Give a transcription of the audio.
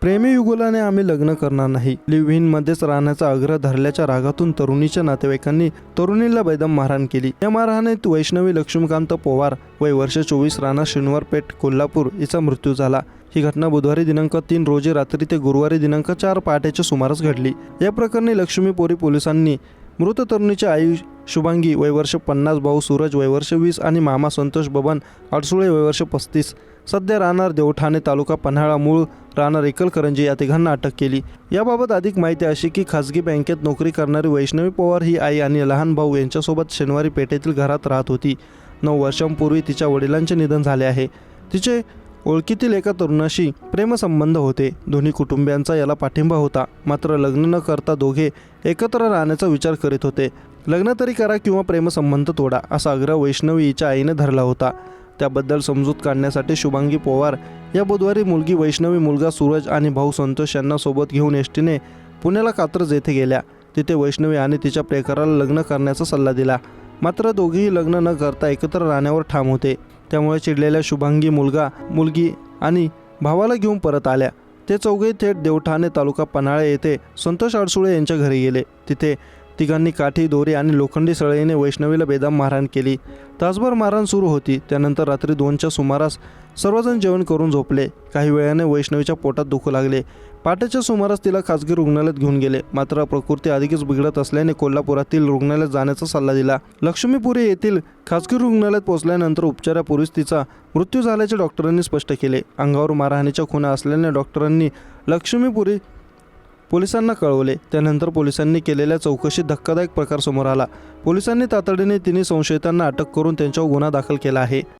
प्रेमी युगुलाने आम्ही लग्न करणार नाही. लिव्ह इन मध्येच राहण्याचा आग्रह धरल्याच्या रागातून तरुणीच्या नातेवाईकांनी तरुणीला बेदम मारहाण केली. या मारहाणीत वैष्णवी लक्ष्मीकांत पवार वय वर्ष चोवीस राणा शनिवारपेठ कोल्हापूर हिचा मृत्यू झाला. ही घटना बुधवारी दिनांक तीन रोजी रात्री ते गुरुवारी दिनांक चार पहाटेच्या सुमारास घडली. या प्रकरणी लक्ष्मीपुरी पोलिसांनी मृत तरुणीची आई शुभांगी वयवर्ष पन्नास भाऊ सूरज वयवर्ष वीस आणि मामा संतोष बबन अडसुळे वयवर्ष पस्तीस. सध्या राहणार देवठाणे तालुका पन्हाळा मूळ राहणार एकलकरंजी या तिघांना अटक केली. याबाबत अधिक माहिती अशी की खासगी बँकेत नोकरी करणारी वैष्णवी पवार ही आई आणि लहान भाऊ यांच्यासोबत शनिवारी पेठेतील घरात राहत होती. नऊ वर्षांपूर्वी तिच्या वडिलांचे निधन झाले आहे. तिचे ओळखीतील एका तरुणाशी प्रेमसंबंध होते. दोन्ही कुटुंबियांचा याला पाठिंबा होता. मात्र लग्न न करता दोघे एकत्र राहण्याचा विचार करीत होते. लग्न तरी करा किंवा प्रेमसंबंध तोडा असा आग्रह वैष्णवी हिच्या आईने धरला होता. त्याबद्दल समजूत काढण्यासाठी शुभांगी पोवार या बुधवारी मुलगी वैष्णवी मुलगा सूरज आणि भाऊ संतोष यांना सोबत घेऊन एसटीने पुण्याला कात्रज येथे गेल्या. तिथे वैष्णवी आणि तिच्या प्रेकराला लग्न करण्याचा सल्ला दिला. मात्र दोघेही लग्न न करता एकत्र राहण्यावर ठाम होते. त्यामुळे चिडलेल्या शुभांगी मुलगा मुलगी आणि भावाला घेऊन परत आल्या. ते चौघे थेट देवठाणे तालुका पन्हाळे येथे संतोष अडसुळे यांच्या घरी गेले. तिथे तिघांनी काठी दोरी आणि लोखंडी सळईने वैष्णवीला बेदाम मारहाण केली. तासभर मारहाण सुरू होती. त्यानंतर रात्री दोनच्या सुमारास सर्वजण जेवण करून झोपले. काही वेळाने वैष्णवीच्या पोटात दुखू लागले. पहाटेच्या सुमारास तिला खाजगी रुग्णालयात घेऊन गेले. मात्र प्रकृती अधिकच बिघडत असल्याने कोल्हापुरातील रुग्णालयात जाण्याचा सल्ला दिला. लक्ष्मीपुरी येथील खाजगी रुग्णालयात पोहोचल्यानंतर उपचारापूर्वीच तिचा मृत्यू झाल्याचे डॉक्टरांनी स्पष्ट केले. अंगावर मारहाणीच्या खुणा असल्याने डॉक्टरांनी लक्ष्मीपुरी पोलिसांना कळवले. त्यानंतर पोलिसांनी केलेल्या चौकशीत धक्कादायक प्रकार समोर आला. पोलिसांनी तातडीने तिन्ही संशयितांना अटक करून त्यांच्यावर गुन्हा दाखल केला आहे.